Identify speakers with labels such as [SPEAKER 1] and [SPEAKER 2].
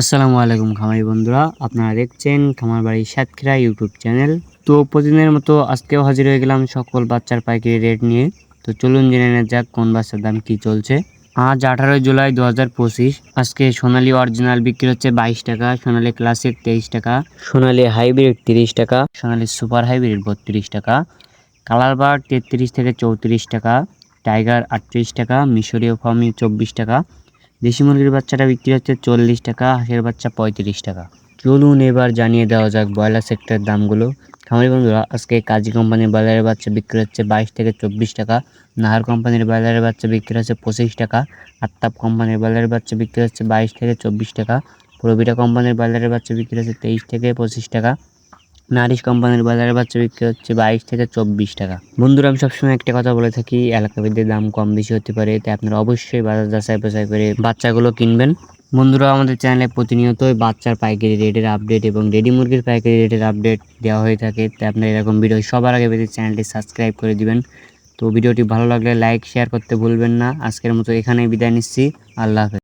[SPEAKER 1] আসসালামু আলাইকুম খামারি বন্ধুরা, আপনারা দেখছেন খামার বাড়ি সাতক্ষীরা ইউটিউব চ্যানেল। তো প্রতিদিনের মতো আজকেও হাজির হয়ে গেলাম সকল বাচ্চার পাইকারি রেট নিয়ে। তো চলুন জেনে নেওয়া যাক কোন বাচ্চার দাম কি চলছে। আজ আঠারোই জুলাই দু হাজার পঁচিশ, আজকে সোনালি অরিজিনাল বিক্রি হচ্ছে বাইশ টাকা, সোনালী ক্লাসিক তেইশ টাকা, সোনালী হাইব্রিড তিরিশ টাকা, সোনালী সুপার হাইব্রিড বত্রিশ টাকা, কালার বার তেত্রিশ থেকে চৌত্রিশ টাকা, টাইগার আটত্রিশ টাকা, মিশরীয় ফার্মি চব্বিশ টাকা দেশি মুরগির বাচ্চাটা বিক্রি হচ্ছে চল্লিশ টাকা, হাঁসের বাচ্চা পঁয়ত্রিশ টাকা। চলুন এবার জানিয়ে দেওয়া যাক ব্রয়লার সেক্টরের দামগুলো। খামারি বন্ধুরা, আজকে কাজী কোম্পানির ব্রয়লারের বাচ্চা বিক্রি হচ্ছে বাইশ থেকে চব্বিশ টাকা, নাহার কোম্পানির ব্রয়লারের বাচ্চা বিক্রি হচ্ছে পঁচিশ টাকা আত্তাপ কোম্পানির ব্রয়লারের বাচ্চা বিক্রি হচ্ছে বাইশ থেকে চব্বিশ টাকা প্রবিটা কোম্পানির ব্রয়লারের বাচ্চা বিক্রি হচ্ছে তেইশ থেকে পঁচিশ টাকা নারিশ কোম্পানির বাজারে বাচ্চা বিক্রি হচ্ছে বাইশ থেকে চব্বিশ টাকা। বন্ধুরা, আমি সবসময় একটা কথা বলে থাকি এলাকাভিত্তিক দাম কম বেশি হতে পারে, তাই আপনারা অবশ্যই বাজার যাচাই বাছাই করে বাচ্চাগুলো কিনবেন। বন্ধুরা, আমাদের চ্যানেলে প্রতিনিয়তই বাচ্চার পাইকারি রেটের আপডেট এবং রেডি মুরগির পাইকারি রেটের আপডেট দেওয়া হয়ে থাকে, তাই আপনারা এরকম ভিডিও সবার আগে পেতে চ্যানেলটি সাবস্ক্রাইব করে দিবেন। তো ভিডিওটি ভালো লাগলে লাইক, শেয়ার করতে ভুলবেন না। আজকের মতো এখানেই বিদায় নিচ্ছি। আল্লাহ হাফেজ।